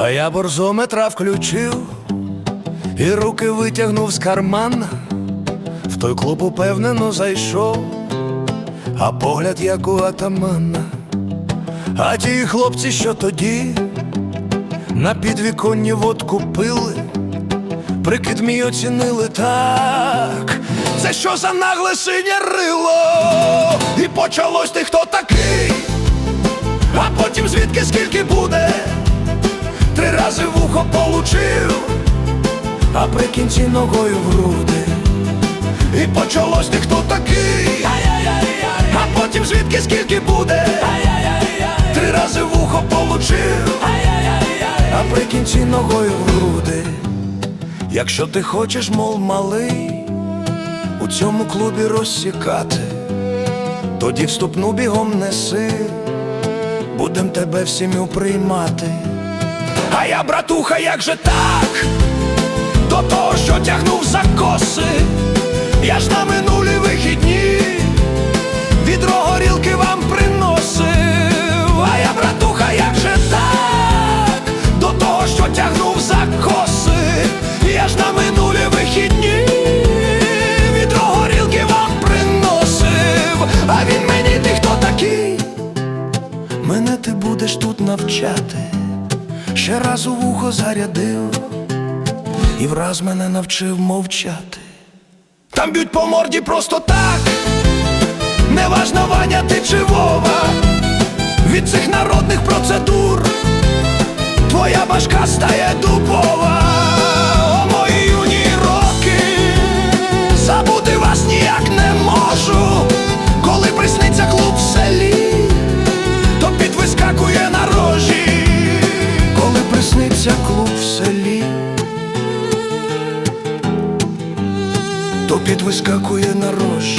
А я борзометра включив і руки витягнув з кармана. В той клуб упевнено зайшов, а погляд як у атамана. А ті хлопці, що тоді на підвіконні водку пили, прикид мій оцінили так. Це що за нагле синє рило? І почалось ти хто такий, получив, а при кінці ногою в груди. І почалось ти хто такий, а потім звідки скільки буде? Три рази вухо получив, а при кінці ногою в груди. Якщо ти хочеш, мов малий, у цьому клубі розсікати, тоді вступну бігом неси, будем тебе в сім'ю приймати. А я, братуха, як же так? До того, що тягнув за коси, я ж на минулі вихідні відро горілки вам приносив. А я, братуха, як же так? До того, що тягнув за коси, я ж на минулі вихідні відро горілки вам приносив. А він мені ти хто такий? Мене ти будеш тут навчати. Ще раз у вухо зарядив і враз мене навчив мовчати. Там б'ють по морді просто так, неважно Ваня ти чи Вова. Від цих народних процедур твоя башка стає дубова. То підвискакує на рожі.